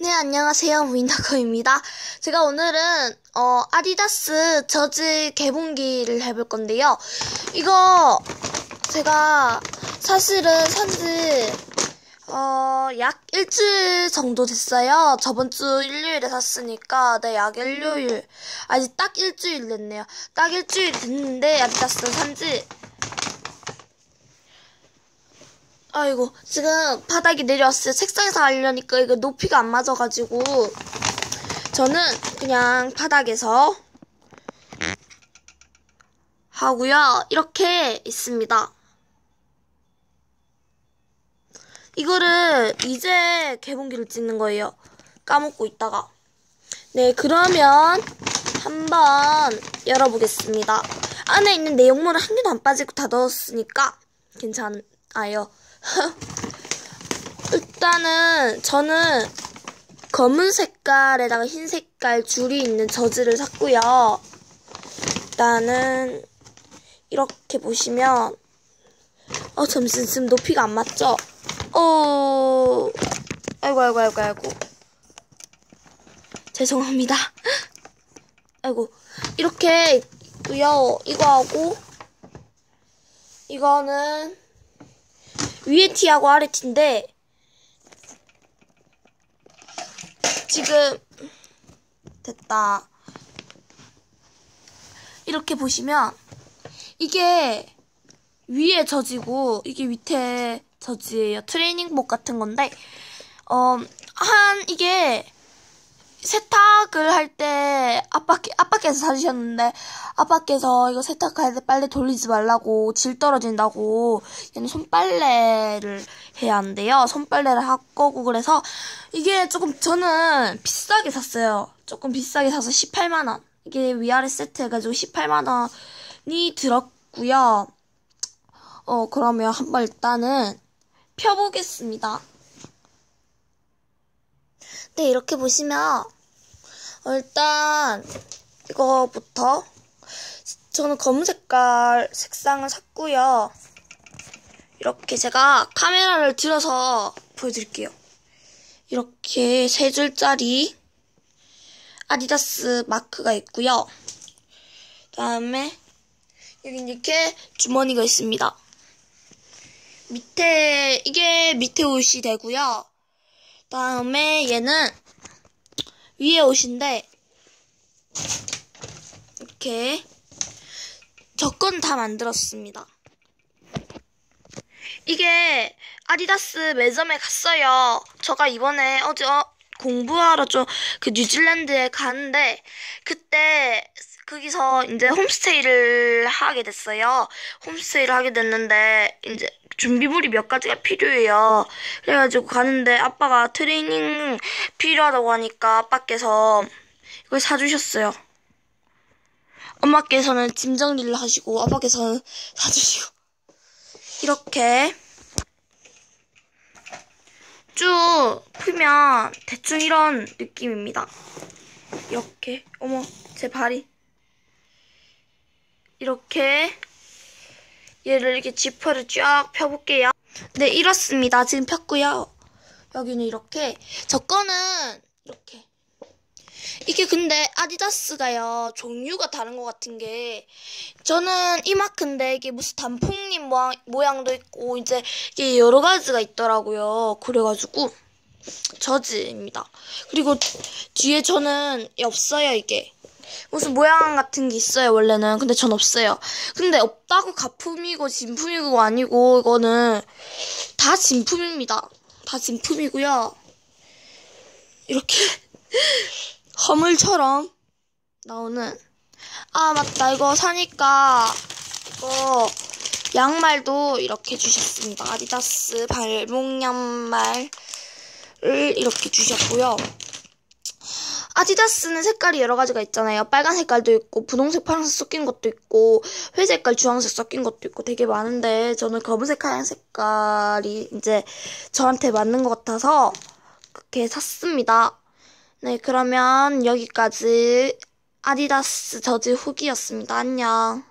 네, 안녕하세요. 무인다커입니다. 제가 오늘은, 어, 아디다스 저지 개봉기를 해볼 건데요. 이거, 제가 사실은 산지, 어, 약 일주일 정도 됐어요. 저번 주 일요일에 샀으니까, 네, 약 일요일. 아직 딱 일주일 됐네요. 딱 일주일 됐는데, 아디다스 산지, 아이고, 지금 바닥이 내려왔어요. 책상에서 하려니까 이거 높이가 안 맞아가지고. 저는 그냥 바닥에서 하고요. 이렇게 있습니다. 이거를 이제 개봉기를 찍는 거예요. 까먹고 있다가. 네, 그러면 한번 열어보겠습니다. 안에 있는 내용물은 한 개도 안 빠지고 다 넣었으니까 괜찮 아요. 일단은 저는 검은 색깔에다가 흰 색깔 줄이 있는 저지를 샀고요. 일단은 이렇게 보시면 어 점심 지금 높이가 안 맞죠? 어 아이고 아이고 아이고 아이고 죄송합니다. 아이고 이렇게 있고요. 이거하고 이거는 위에 티하고 아래 티인데 지금 됐다. 이렇게 보시면 이게 위에 젖이고 이게 밑에 젖이에요. 트레이닝복 같은 건데 어 한 이게 세탁을 할 때 아빠 아빠께서 사주셨는데 아빠께서 이거 세탁할 때 빨래 돌리지 말라고 질 떨어진다고 얘는 손빨래를 해야 한대요. 손빨래를 할 거고 그래서 이게 조금 저는 비싸게 샀어요. 조금 비싸게 사서 18만 원. 이게 위아래 세트 해가지고 18만 원이 들었고요. 어 그러면 한번 일단은 펴보겠습니다. 네 이렇게 보시면 일단 이거부터 저는 검은 색깔 색상을 샀고요. 이렇게 제가 카메라를 들어서 보여드릴게요. 이렇게 세 줄짜리 아디다스 마크가 있고요. 다음에 여기 이렇게 주머니가 있습니다. 밑에 이게 밑에 옷이 되고요. 다음에 얘는 위에 옷인데 이렇게 저건 다 만들었습니다. 이게 아디다스 매점에 갔어요. 제가 이번에 어제 어, 공부하러 좀 그 뉴질랜드에 가는데 그때 거기서 이제 홈스테이를 하게 됐어요. 홈스테이를 하게 됐는데 이제 준비물이 몇 가지가 필요해요. 그래가지고 가는데 아빠가 트레이닝 필요하다고 하니까 아빠께서 이걸 사주셨어요. 엄마께서는 짐 정리를 하시고 아빠께서는 사주시고 이렇게 쭉 풀면 대충 이런 느낌입니다. 이렇게 어머 제 발이 이렇게 얘를 이렇게 지퍼를 쫙 펴볼게요. 네 이렇습니다. 지금 폈고요. 여기는 이렇게 저 거는 이렇게 이게 근데 아디다스가요 종류가 다른 것 같은 게 저는 이 마크인데 이게 무슨 단풍잎 모양, 모양도 있고 이제 이게 여러 가지가 있더라고요 그래가지고 저지입니다. 그리고 뒤에 저는 없어요 이게. 무슨 모양 같은 게 있어요 원래는. 근데 전 없어요. 근데 없다고 가품이고 진품이고 아니고 이거는 다 진품입니다. 다 진품이고요. 이렇게 허물처럼 나오는. 아 맞다. 이거 사니까 이거 양말도 이렇게 주셨습니다. 아디다스 발목 양말 을 이렇게 주셨고요 아디다스는 색깔이 여러 가지가 있잖아요 빨간 색깔도 있고 분홍색 파란색 섞인 것도 있고 회색깔 주황색 섞인 것도 있고 되게 많은데 저는 검은색 하얀 색깔이 이제 저한테 맞는 것 같아서 그렇게 샀습니다 네, 그러면 여기까지 아디다스 저지 후기였습니다. 안녕.